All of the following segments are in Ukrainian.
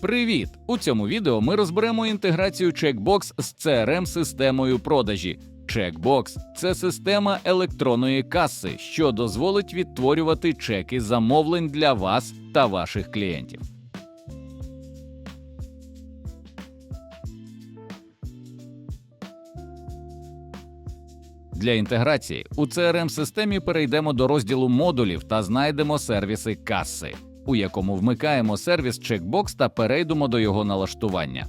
Привіт! У цьому відео ми розберемо інтеграцію Checkbox з crm системою продажі. Checkbox – це система електронної каси, що дозволить відтворювати чеки замовлень для вас та ваших клієнтів. Для інтеграції у crm системі перейдемо до розділу модулів та знайдемо сервіси каси, у якому вмикаємо сервіс Checkbox та перейдемо до його налаштування.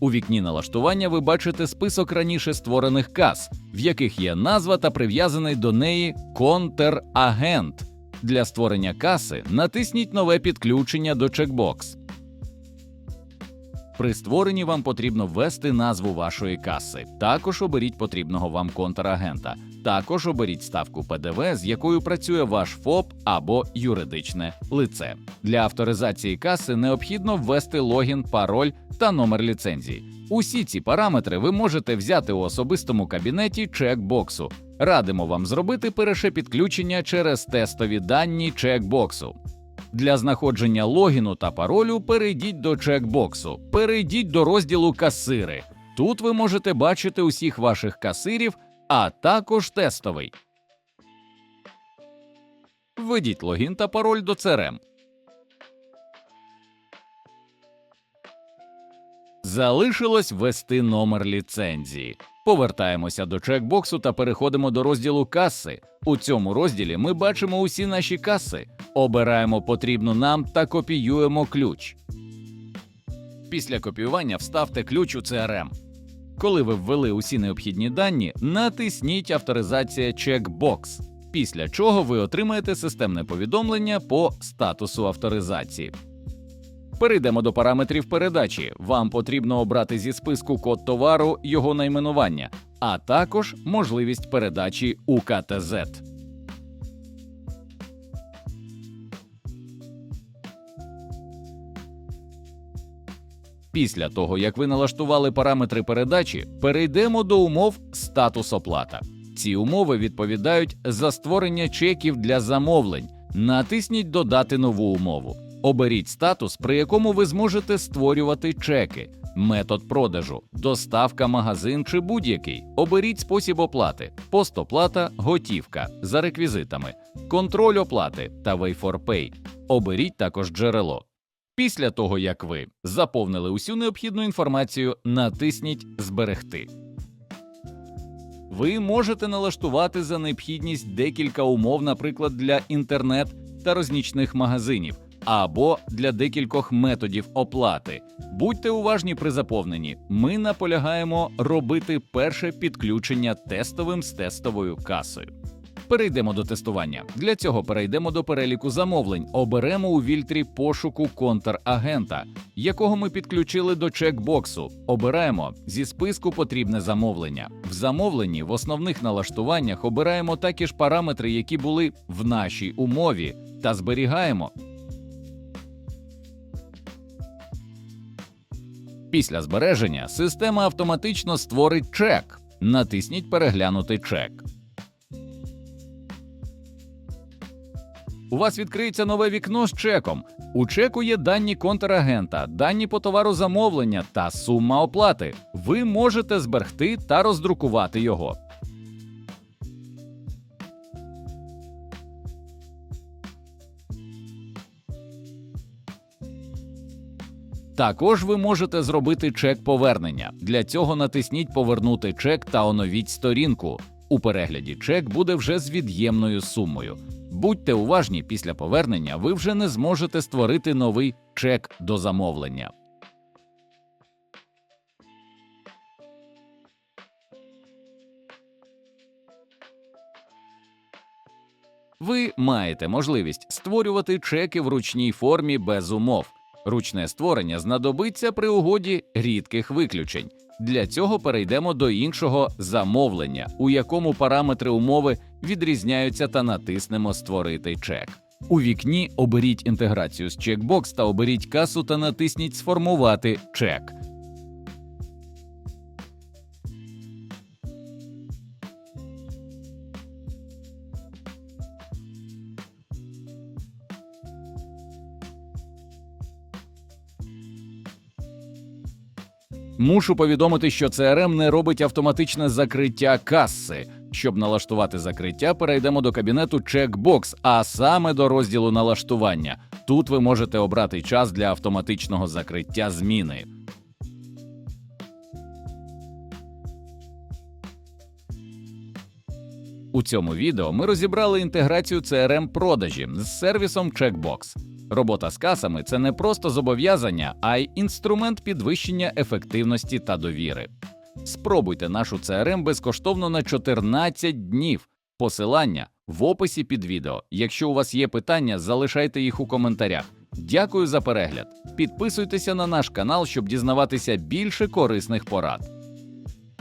У вікні налаштування ви бачите список раніше створених кас, в яких є назва та прив'язаний до неї контрагент. Для створення каси натисніть нове підключення до Checkbox. При створенні вам потрібно ввести назву вашої каси. Також оберіть потрібного вам контрагента. Також оберіть ставку ПДВ, з якою працює ваш ФОП або юридичне лице. Для авторизації каси необхідно ввести логін, пароль та номер ліцензії. Усі ці параметри ви можете взяти у особистому кабінеті чекбоксу. Радимо вам зробити перше підключення через тестові дані чекбоксу. Для знаходження логіну та паролю перейдіть до чекбоксу, перейдіть до розділу Касири. Тут ви можете бачити усіх ваших касирів, а також тестовий. Введіть логін та пароль до CRM. Залишилось ввести номер ліцензії. Повертаємося до чекбоксу та переходимо до розділу каси. У цьому розділі ми бачимо усі наші каси, обираємо потрібну нам та копіюємо ключ. Після копіювання вставте ключ у CRM. Коли ви ввели усі необхідні дані, натисніть авторизація чекбокс, після чого ви отримаєте системне повідомлення по статусу авторизації. Перейдемо до параметрів передачі. Вам потрібно обрати зі списку код товару його найменування, а також можливість передачі УКТЗ. Після того, як ви налаштували параметри передачі, перейдемо до умов статус оплата. Ці умови відповідають за створення чеків для замовлень. Натисніть Додати нову умову. Оберіть статус, при якому ви зможете створювати чеки, метод продажу, доставка, магазин чи будь-який. Оберіть спосіб оплати, постоплата, готівка за реквізитами, контроль оплати та Way4Pay. Оберіть також джерело. Після того, як ви заповнили усю необхідну інформацію, натисніть Зберегти. Ви можете налаштувати за необхідність декілька умов, наприклад, для інтернет та рознічних магазинів або для декількох методів оплати. Будьте уважні при заповненні. Ми наполягаємо робити перше підключення тестовим з тестовою касою. Перейдемо до тестування. Для цього перейдемо до переліку замовлень. Оберемо у вільтрі пошуку контрагента, якого ми підключили до чекбоксу. Обираємо зі списку потрібне замовлення. В замовленні в основних налаштуваннях обираємо такі ж параметри, які були в нашій умові, та зберігаємо. Після збереження система автоматично створить чек. Натисніть Переглянути чек. У вас відкриється нове вікно з чеком. У чеку є дані контрагента, дані по товару замовлення та сума оплати. Ви можете зберегти та роздрукувати його. Також ви можете зробити чек повернення. Для цього натисніть Повернути чек та оновіть сторінку. У перегляді чек буде вже з від'ємною сумою. Будьте уважні, після повернення ви вже не зможете створити новий чек до замовлення. Ви маєте можливість створювати чеки в ручній формі без умов. Ручне створення знадобиться при угоді рідких виключень. Для цього перейдемо до іншого замовлення, у якому параметри умови відрізняються та натиснемо Створити чек. У вікні оберіть інтеграцію з чекбокс та оберіть касу та натисніть Сформувати чек. Мушу повідомити, що CRM не робить автоматичне закриття каси. Щоб налаштувати закриття, перейдемо до кабінету Checkbox, а саме до розділу налаштування. Тут ви можете обрати час для автоматичного закриття зміни. У цьому відео ми розібрали інтеграцію CRM продажі з сервісом Checkbox. Робота з касами це не просто зобов'язання, а й інструмент підвищення ефективності та довіри. Спробуйте нашу CRM безкоштовно на 14 днів. Посилання в описі під відео. Якщо у вас є питання, залишайте їх у коментарях. Дякую за перегляд. Підписуйтеся на наш канал, щоб дізнаватися більше корисних порад.